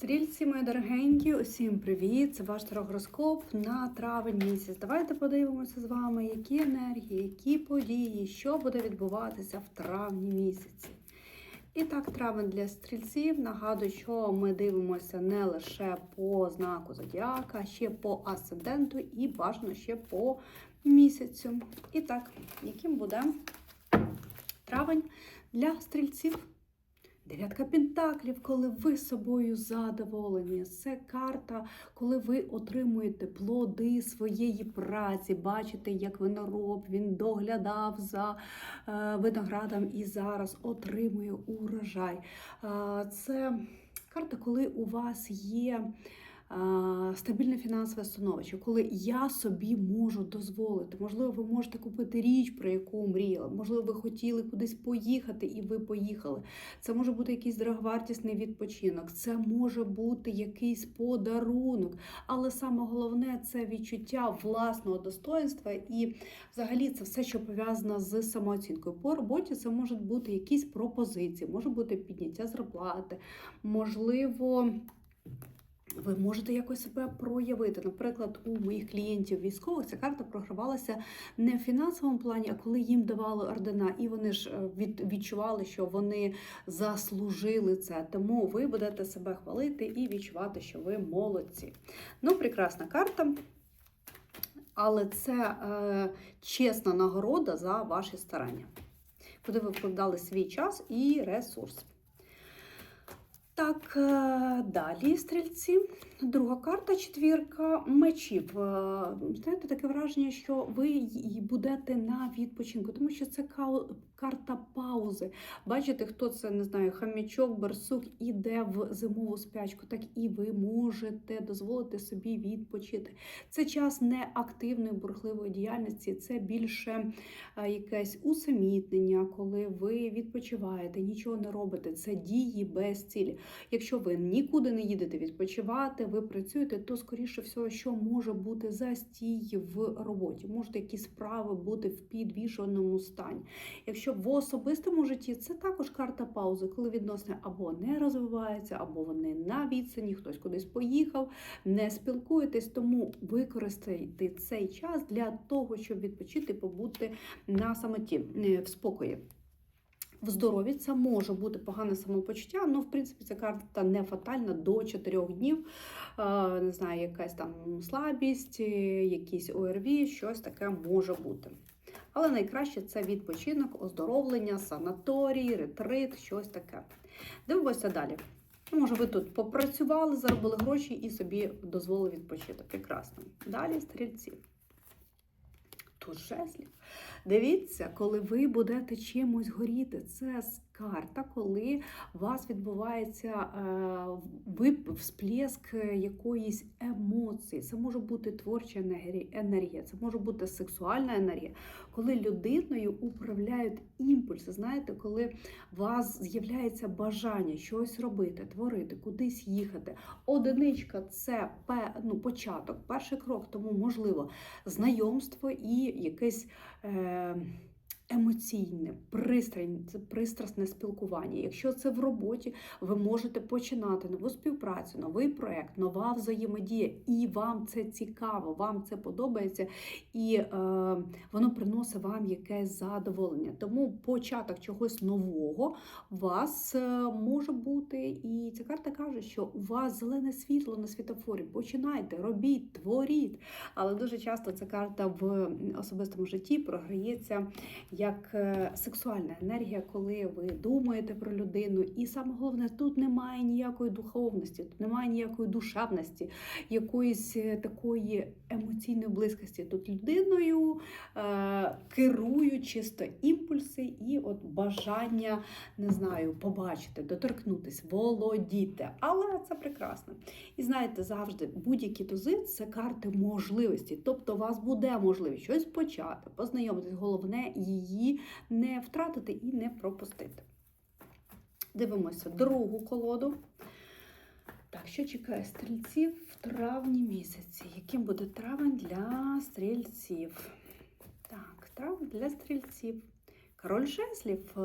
Стрільці, мої дорогенькі, усім привіт! Це ваш тарогороскоп на травень місяць. Давайте подивимося з вами, які енергії, які події, що буде відбуватися в травні місяці. І так, травень для стрільців. Нагадую, що ми дивимося не лише по знаку зодіака, а ще по асценденту і бажано ще по місяцю. І так, яким буде травень для стрільців? Дев'ятка пентаклів, коли ви собою задоволені. Це карта, коли ви отримуєте плоди своєї праці, бачите, як винороб він доглядав за е, виноградом і зараз отримує урожай. Е, це карта, коли у вас є. Стабільне фінансове становище, коли я собі можу дозволити. Можливо, ви можете купити річ, про яку мріяли. Можливо, ви хотіли кудись поїхати, і ви поїхали. Це може бути якийсь дороговартісний відпочинок, це може бути якийсь подарунок. Але саме головне це відчуття власного достоинства і взагалі це все, що пов'язано з самооцінкою. По роботі це можуть бути якісь пропозиції, може бути підняття зарплати, можливо. Ви можете якось себе проявити. Наприклад, у моїх клієнтів військових ця карта програвалася не в фінансовому плані, а коли їм давали ордена, і вони ж е, від, відчували, що вони заслужили це. Тому ви будете себе хвалити і відчувати, що ви молодці. Ну, прекрасна карта. Але це е, чесна нагорода за ваші старання, куди ви вкладали свій час і ресурс. Так, е, далі стрільці. Друга карта четвірка мечів. Е, Знаєте, таке враження, що ви будете на відпочинку, тому що це карта паузи. Бачите, хто це не знаю, хам'ячок, барсук іде в зимову спячку, так і ви можете дозволити собі відпочити. Це час не активної бурхливої діяльності, це більше е, якесь усамітнення, коли ви відпочиваєте, нічого не робите. Це дії без цілі. Якщо ви нікуди не їдете відпочивати, ви працюєте, то скоріше всього, що може бути застій в роботі, можуть якісь справи бути в підвішеному стані. Якщо в особистому житті це також карта паузи, коли відносини або не розвиваються, або вони на відстані, хтось кудись поїхав, не спілкуєтесь, тому використайте цей час для того, щоб відпочити, побути на самоті е, в спокої. В здоров'ї це може бути погане самопочуття, але в принципі ця карта не фатальна до 4 днів. Е, Не знаю, якась там слабість, е, якісь ОРВІ, щось таке може бути. Але найкраще це відпочинок, оздоровлення, санаторій, ретрит, щось таке. Дивимося далі. Ну, Може, ви тут попрацювали, заробили гроші і собі дозволили відпочити. Прекрасно. Далі стрільці. Тут жезлів. Дивіться, коли ви будете чимось горіти, це карта, коли у вас відбувається е, всплеск якоїсь емоції. Це може бути творча енергія, це може бути сексуальна енергія, коли людиною управляють імпульси. Знаєте, коли у вас з'являється бажання щось робити, творити, кудись їхати. Одиничка це ну, початок, перший крок, тому можливо знайомство і якесь. Е, Емоційне, пристрасне спілкування. Якщо це в роботі, ви можете починати нову співпрацю, новий проект, нова взаємодія, і вам це цікаво, вам це подобається, і е, воно приносить вам якесь задоволення. Тому початок чогось нового у вас е, може бути. І ця карта каже, що у вас зелене світло на світофорі. Починайте, робіть, творіть. Але дуже часто ця карта в особистому житті програється як е, сексуальна енергія, коли ви думаєте про людину. І саме головне, тут немає ніякої духовності, тут немає ніякої душевності, якоїсь е, такої емоційної близькості. Тут людиною е, керують чисто імпульси і от бажання, не знаю, побачити, доторкнутись, володіти. Але це прекрасно. І знаєте, завжди будь-які тузи це карти можливості. Тобто, у вас буде можливість щось почати, познайомитись. Головне її не втратити і не пропустити. Дивимося другу колоду. Так, що чекає стрільців в травні місяці? Яким буде травень для стрільців? Так, травень для стрільців. Король жезлів, е,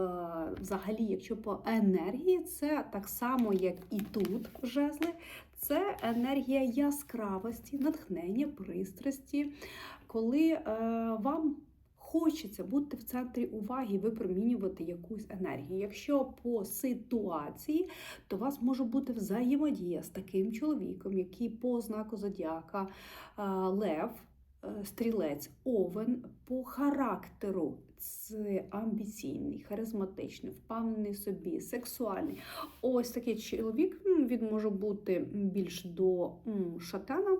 взагалі, якщо по енергії, це так само, як і тут жезли, це енергія яскравості, натхнення, пристрасті, коли е, вам хочеться бути в центрі уваги випромінювати якусь енергію. Якщо по ситуації, то у вас може бути взаємодія з таким чоловіком, який по знаку зодіака е, лев. е, Стрілець, овен по характеру це амбіційний, харизматичний, впевнений собі, сексуальний. Ось такий чоловік він може бути більш до шатена.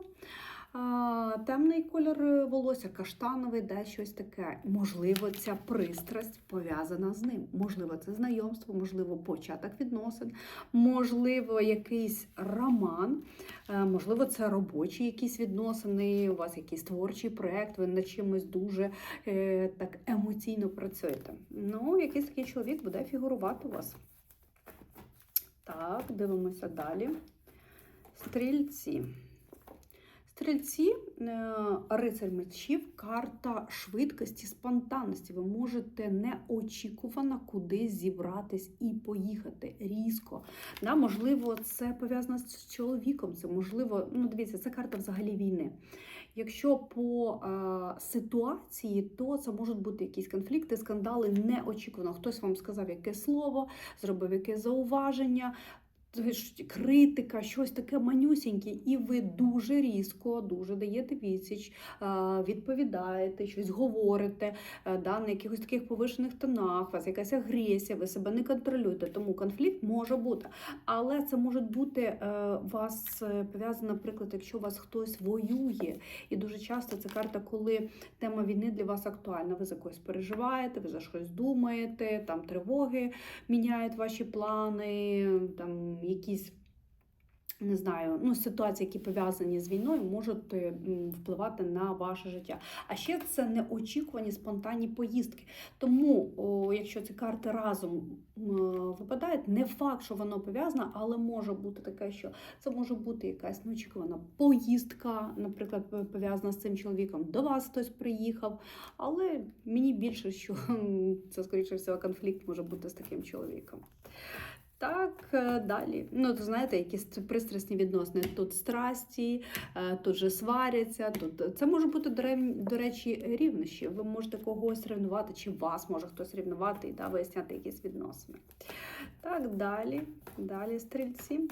Темний кольор волосся, каштановий, де щось таке. Можливо, ця пристрасть пов'язана з ним. Можливо, це знайомство, можливо, початок відносин, можливо, якийсь роман, е, можливо, це робочі якісь відносини, у вас якийсь творчий проєкт, ви над чимось дуже е, так емоційно працюєте. Ну, якийсь такий чоловік буде фігурувати у вас. Так, дивимося далі. Стрільці. Стрільці, е, рицарь мечів, карта швидкості, спонтанності. Ви можете неочікувано кудись зібратись і поїхати різко. Да, можливо, це пов'язано з чоловіком. Це можливо, ну дивіться, це карта взагалі війни. Якщо по е, ситуації, то це можуть бути якісь конфлікти, скандали неочікувано. Хтось вам сказав яке слово, зробив якесь зауваження критика, щось таке манюсіньке, і ви дуже різко, дуже даєте відсіч, відповідаєте, щось говорите е, да, на якихось таких повишених тонах, у вас якась агресія, ви себе не контролюєте, тому конфлікт може бути. Але це може бути е, вас е, пов'язано, наприклад, якщо у вас хтось воює. І дуже часто це карта, коли тема війни для вас актуальна. Ви за когось переживаєте, ви за щось думаєте, там тривоги міняють ваші плани. там якісь. Не знаю, ну ситуації, які пов'язані з війною, можуть е, впливати на ваше життя. А ще це неочікувані спонтанні поїздки. Тому, о, якщо ці карти разом випадають, не факт, що воно пов'язане, але може бути таке, що це може бути якась неочікувана поїздка, наприклад, пов'язана з цим чоловіком. До вас хтось приїхав. Але мені більше, що це, скоріше всього, конфлікт може бути з таким чоловіком. Так, е, далі. Ну, то знаєте, якісь пристрасні відносини. Тут страсті, е, тут же сваряться. Тут це може бути, до речі, рівнощі. Ви можете когось ревнувати, чи вас може хтось рівнувати і да, виясняти якісь відносини. Так, далі. Далі стрільці.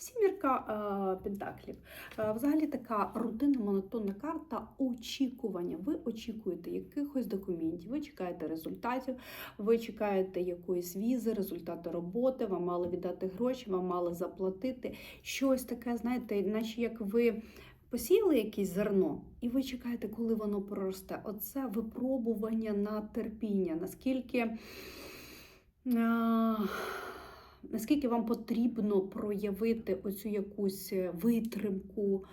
Сімірка е, пентаклів. Е, взагалі така рутинна монотонна карта очікування. Ви очікуєте якихось документів, ви чекаєте результатів, ви чекаєте якоїсь візи, результати роботи, вам мали віддати гроші, вам мали заплатити. Щось таке, знаєте, наче як ви. Посіяли якесь зерно, і ви чекаєте, коли воно проросте. Оце випробування на терпіння. Наскільки. Наскільки вам потрібно проявити оцю якусь е, витримку,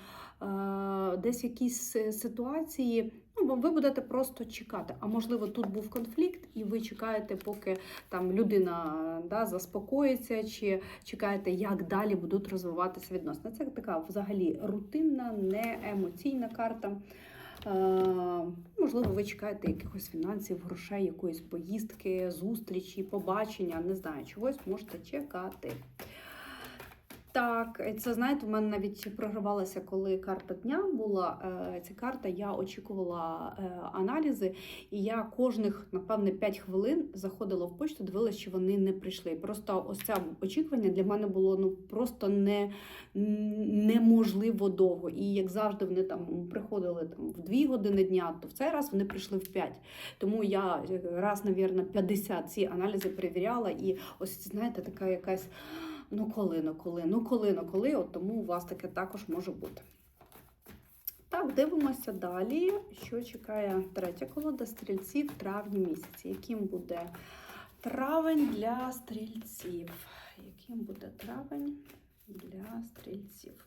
десь якісь е, ситуації, ну, ви будете просто чекати. А можливо, тут був конфлікт, і ви чекаєте, поки там людина да, заспокоїться, чи чекаєте, як далі будуть розвиватися відносини. Це така взагалі рутинна, не емоційна карта. Можливо, ви чекаєте якихось фінансів, грошей, якоїсь поїздки, зустрічі, побачення, не знаю, чогось можете чекати. Так, це знаєте, в мене навіть програвалася, коли карта дня була. Е, ця карта, я очікувала е, аналізи, і я кожних, напевне, 5 хвилин заходила в почту, дивилася, що вони не прийшли. Просто ось це очікування для мене було ну просто не, неможливо довго. І як завжди, вони там приходили там в 2 години дня, то в цей раз вони прийшли в 5. Тому я раз, навірно, 50 ці аналізи перевіряла, і ось знаєте, така якась ну коли, ну коли, ну коли, ну коли, от тому у вас таке також може бути. Так, дивимося далі, що чекає третя колода стрільців в травні місяці. Яким буде травень для стрільців? Яким буде травень для стрільців?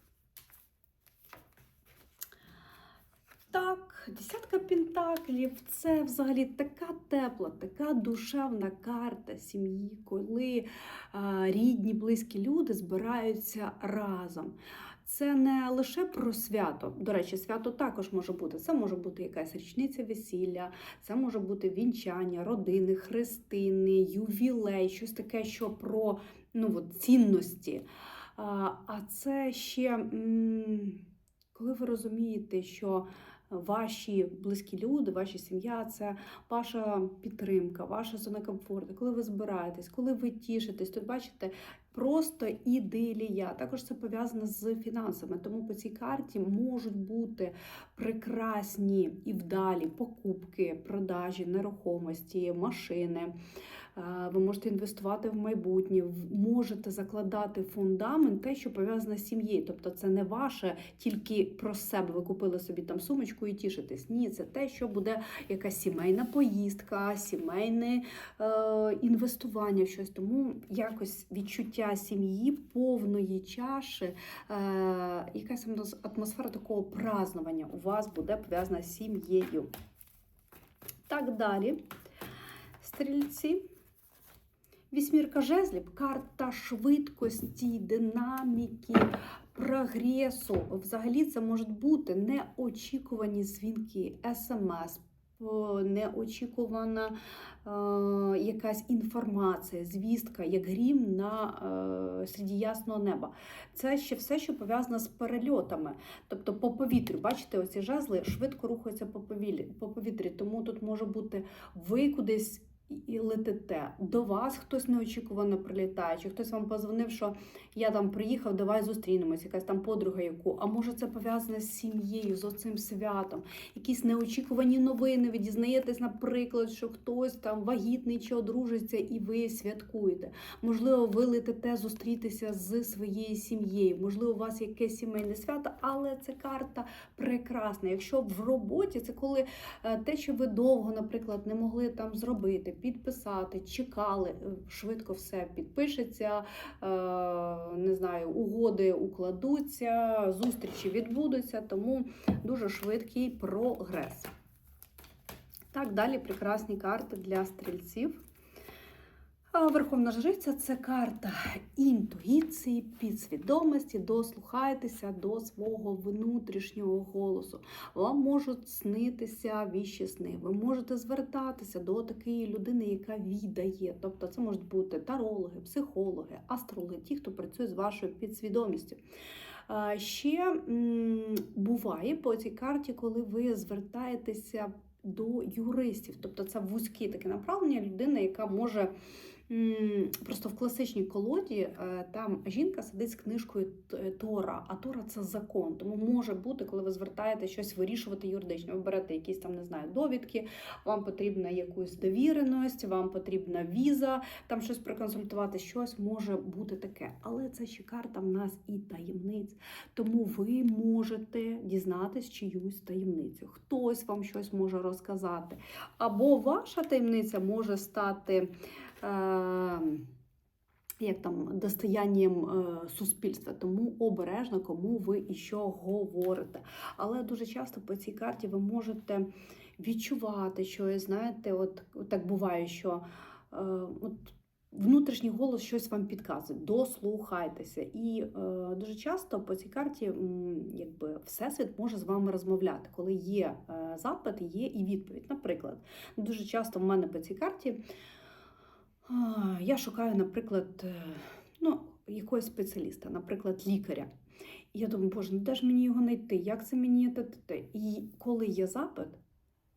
Так, десятка пентаклів це взагалі така тепла, така душевна карта сім'ї, коли рідні, близькі люди збираються разом. це не лише про свято. До речі, свято також може бути. Це може бути якась річниця весілля, це може бути вінчання, родини, хрестини, ювілей, щось таке, що про ну, от, цінності. А, це ще коли ви розумієте, що ваші близькі люди, ваша сім'я це ваша підтримка, ваша зона комфорту, коли ви збираєтесь, коли ви тішитесь, тут бачите. Просто ідилія. Також це пов'язано з фінансами. Тому по цій карті можуть бути прекрасні і вдалі покупки, продажі, нерухомості, машини. Е, Ви можете інвестувати в майбутнє, можете закладати фундамент, те, що пов'язане з сім'єю. Тобто це не ваше тільки про себе. Ви купили собі там сумочку і тішитесь. Ні, це те, що буде якась сімейна поїздка, сімейне е, інвестування в щось. Тому якось відчуття сім'ї, повної чаші, е, якась атмосфера такого празднування у вас буде пов'язана з сім'єю. Так далі. Стрільці. Вісьмірка жезлів, карта швидкості, динаміки, прогресу. Взагалі це можуть бути неочікувані дзвінки, смс, неочікувана е, якась інформація, звістка, як грім на е, серед ясного неба. Це ще все, що пов'язано з перельотами, тобто по повітрю. Бачите, оці жезли швидко рухаються по повітрі. Тому тут може бути ви кудись і летите. До вас хтось неочікувано прилітає, чи хтось вам позвонив, що я там приїхав, давай зустрінемось, якась там подруга, яку. А може це пов'язане з сім'єю, з оцим святом, якісь неочікувані новини. Ви дізнаєтесь, наприклад, що хтось там вагітний чи одружиться, і ви святкуєте. Можливо, ви летите зустрітися з своєю сім'єю. Можливо, у вас якесь сімейне свято, але це карта прекрасна. Якщо в роботі це коли е, те, що ви довго, наприклад, не могли там зробити, підписати, чекали, е, швидко все підпишеться, е, не знаю, угоди укладуться, зустрічі відбудуться, тому дуже швидкий прогрес. Так, далі прекрасні карти для стрільців. Верховна Жриця це карта інтуїції, підсвідомості, дослухайтеся до свого внутрішнього голосу. Вам можуть снитися віщі сни. Ви можете звертатися до такої людини, яка віддає. Тобто це можуть бути тарологи, психологи, астрологи, ті, хто працює з вашою підсвідомістю. Ще буває по цій карті, коли ви звертаєтеся до юристів, тобто це вузькі таке направлення людина, яка може просто в класичній колоді е, там жінка сидить з книжкою Тора, а Тора це закон. Тому може бути, коли ви звертаєте щось вирішувати юридично. Ви берете якісь там, не знаю, довідки, вам потрібна якусь довіреність, вам потрібна віза, там щось проконсультувати, щось може бути таке. Але це ще карта в нас і таємниць. Тому ви можете дізнатись чиюсь таємницю. Хтось вам щось може розказати. Або ваша таємниця може стати. Е- як там достоянням е, суспільства, тому обережно, кому ви і що говорите. Але дуже часто по цій карті ви можете відчувати щось, знаєте, от, от так буває, що е, от, внутрішній голос щось вам підказує, дослухайтеся. І е, дуже часто по цій карті м, якби, Всесвіт може з вами розмовляти. Коли є е, запит, є і відповідь. Наприклад, дуже часто в мене по цій карті. Я шукаю, наприклад, е, ну, якогось спеціаліста, наприклад, лікаря. І я думаю, боже, ну де ж мені його знайти? Як це мені? І коли є запит,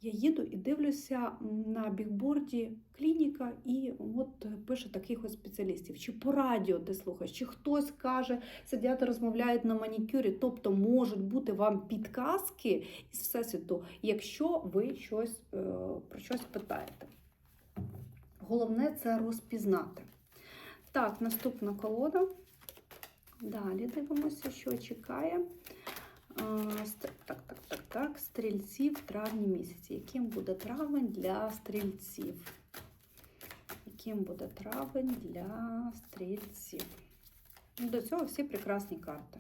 я їду і дивлюся на бікборді клініка, і от пише таких ось спеціалістів. Чи по радіо ти слухаєш, чи хтось каже, сидять розмовляють на манікюрі. Тобто можуть бути вам підказки із всесвіту, якщо ви щось е, про щось питаєте. Головне це розпізнати. Так, наступна колода. Далі дивимося, що чекає. Так, так, так, так. Стрільці в травні місяці. Яким буде травень для стрільців? Яким буде травень для стрільців? До цього всі прекрасні карти.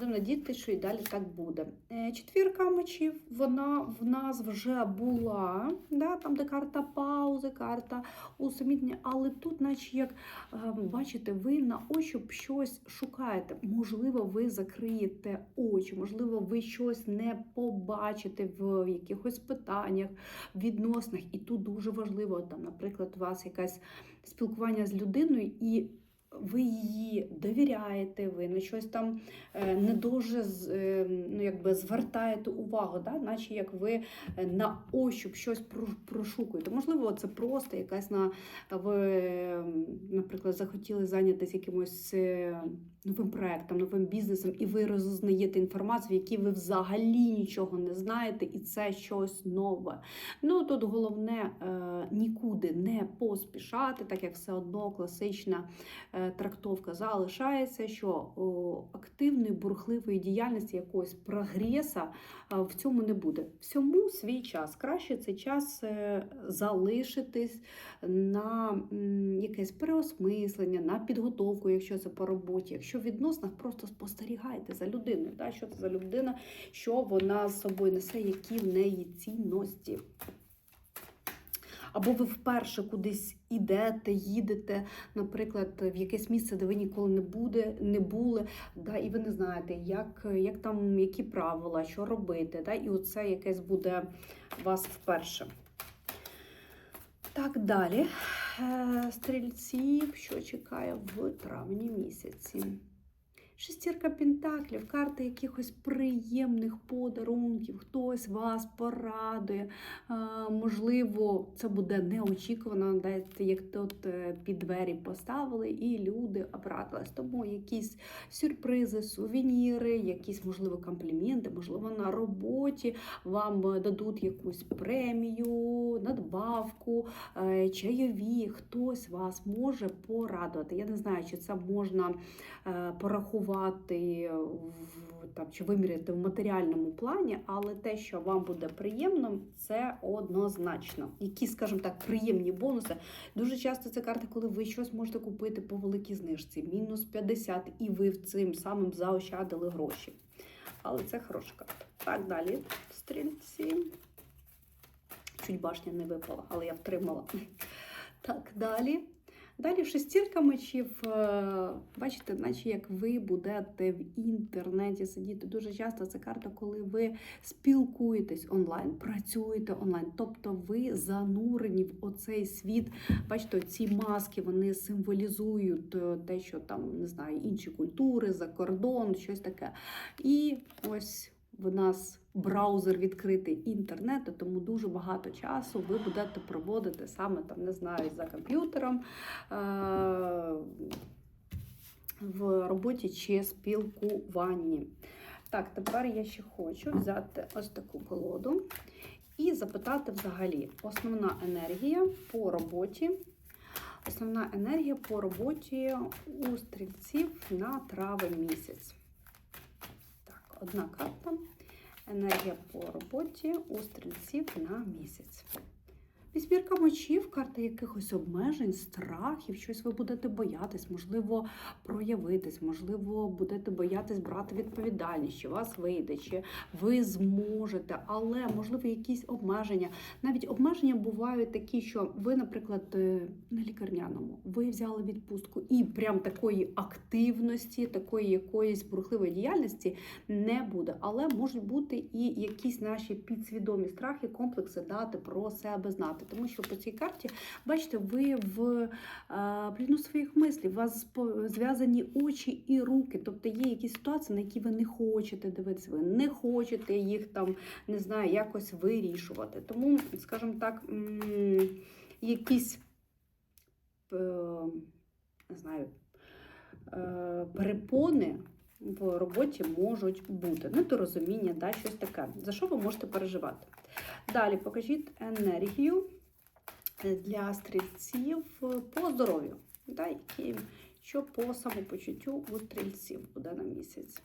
Будемо надіятися, що і далі так буде. Е, Четвірка мечів, вона в нас вже була, да, там, де карта паузи, карта усамітнення, але тут, наче як е, бачите, ви на ощуп щось шукаєте. Можливо, ви закриєте очі, можливо, ви щось не побачите в якихось питаннях, відносинах. І тут дуже важливо, там, наприклад, у вас якесь спілкування з людиною, і ви її довіряєте, ви на щось там е, не дуже е, ну, якби звертаєте увагу, да? наче як ви е, на ощуп щось про- прошукуєте. Можливо, це просто якась на ви, наприклад, захотіли зайнятися якимось новим проектом, новим бізнесом, і ви розузнаєте інформацію, в якій ви взагалі нічого не знаєте, і це щось нове. Ну тут головне е, нікуди не поспішати, так як все одно класична е, трактовка залишається, що о, активної бурхливої діяльності якогось прогреса е, в цьому не буде. Всьому свій час. Краще цей час е, залишитись на м, якесь переосмислення, на підготовку, якщо це по роботі. Якщо в відносинах просто спостерігайте за людиною, да, що це за людина, що вона з собою несе, які в неї цінності. Або ви вперше кудись ідете, їдете, наприклад, в якесь місце, де ви ніколи не буде, не були, да, і ви не знаєте, як, як там, які правила, що робити. Да, і оце якесь буде вас вперше. Так, далі. Е, Стрільців, що чекає в травні місяці. Шестірка пентаклів, карта якихось приємних подарунків, хтось вас порадує. Можливо, це буде неочікувано, як тут е, під двері поставили, і люди обрадились. Тому якісь сюрпризи, сувеніри, якісь, можливо, компліменти, можливо, на роботі вам дадуть якусь премію, надбавку, е, чайові. Хтось вас може порадувати. Я не знаю, чи це можна е, порахувати в там чи виміряти в матеріальному плані, але те, що вам буде приємно, це однозначно. Які, скажімо так, приємні бонуси. Дуже часто це карта, коли ви щось можете купити по великій знижці, мінус 50, і ви цим самим заощадили гроші. Але це хороша карта. Так, далі, стрільці. Чуть башня не випала, але я втримала. Так, далі. Далі шестірка мечів, е, бачите, наче як ви будете в інтернеті сидіти. Дуже часто це карта, коли ви спілкуєтесь онлайн, працюєте онлайн. Тобто ви занурені в оцей світ. Бачите, ці маски вони символізують е, те, що там не знаю, інші культури, за кордон, щось таке. І ось в нас браузер відкритий інтернету, тому дуже багато часу ви будете проводити саме там, не знаю, за комп'ютером. Е- в роботі чи спілкуванні. Так, тепер я ще хочу взяти ось таку колоду і запитати взагалі основна енергія по роботі. Основна енергія по роботі у стрільців на травень місяць. Одна карта. Енергія по роботі у стрільців на місяць. Вісьмірка мечів, карта якихось обмежень, страхів, щось ви будете боятись, можливо, проявитись, можливо, будете боятись брати відповідальність, чи вас вийде, чи ви зможете, але можливо якісь обмеження. Навіть обмеження бувають такі, що ви, наприклад, е, на лікарняному, ви взяли відпустку і прям такої активності, такої якоїсь бурхливої діяльності не буде. Але можуть бути і якісь наші підсвідомі страхи, комплекси дати про себе знати. Тому що по цій карті, бачите, ви в а, пліну своїх мислів, у вас зв'язані очі і руки. Тобто є якісь ситуації, на які ви не хочете дивитися, ви не хочете їх там, не знаю, якось вирішувати. Тому, скажімо так, якісь е, не знаю, е, перепони в роботі можуть бути. Недорозуміння, да, щось таке. За що ви можете переживати? Далі покажіть енергію для стрільців по здоров'ю. Да, які, що по самопочуттю у стрільців буде на місяць.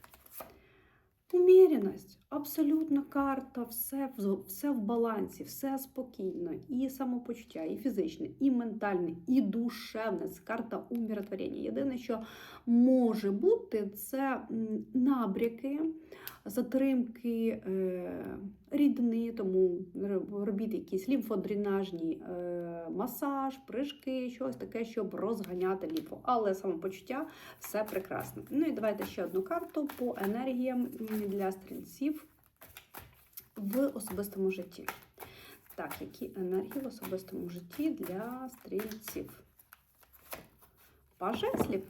Уміряність, абсолютна карта, все, все в балансі, все спокійно, і самопочуття, і фізичне, і ментальне, і душевне. Це карта умиротворення. Єдине, що може бути, це набряки, затримки е, рідини, тому робіть якісь лімфодренажні е, масаж, прыжки, щось таке, щоб розганяти лімфу. Але самопочуття все прекрасно. Ну і давайте ще одну карту по енергіям для стрільців в особистому житті. Так, які енергії в особистому житті для стрільців? Пажеслів.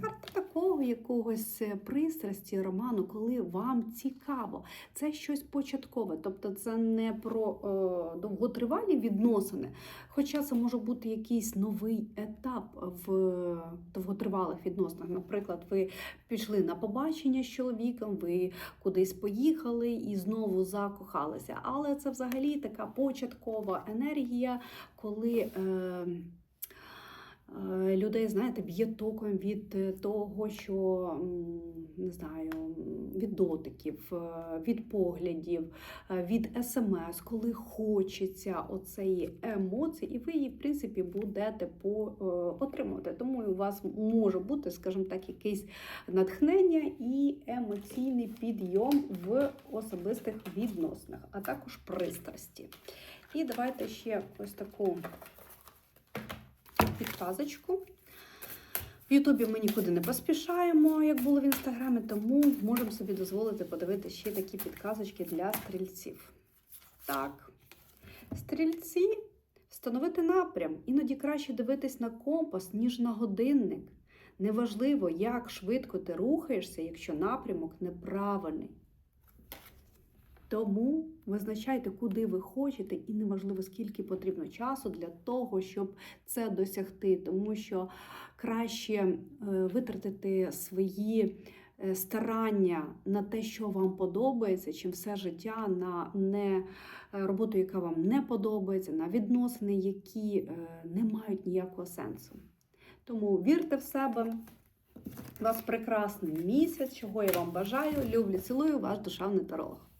Карта такого якогось е, пристрасті, роману, коли вам цікаво. Це щось початкове, тобто це не про е, довготривалі відносини, хоча це може бути якийсь новий етап в довготривалих відносинах. Наприклад, ви пішли на побачення з чоловіком, ви кудись поїхали і знову закохалися. Але це взагалі така початкова енергія, коли. Е, Людей, знаєте, б'є током від е, того, що не знаю, від дотиків, е, від поглядів, е, від смс, коли хочеться оцеї емоції, і ви її, в принципі, будете по, е, отримувати. Тому у вас може бути, скажімо так, якесь натхнення і емоційний підйом в особистих відносинах, а також пристрасті. І давайте ще ось таку підказочку. В Ютубі ми нікуди не поспішаємо, як було в інстаграмі, тому можемо собі дозволити подивитися ще такі підказочки для стрільців. Так, стрільці встановити напрям. Іноді краще дивитись на компас, ніж на годинник. Неважливо, як швидко ти рухаєшся, якщо напрямок неправильний. Тому визначайте, куди ви хочете, і неважливо, скільки потрібно часу для того, щоб це досягти, тому що краще е, витратити свої е, старання на те, що вам подобається, чим все життя на не е, роботу, яка вам не подобається, на відносини, які не мають ніякого сенсу. Тому вірте в себе. У вас прекрасний місяць, чого я вам бажаю. Люблю, цілую, ваш душевний таролог.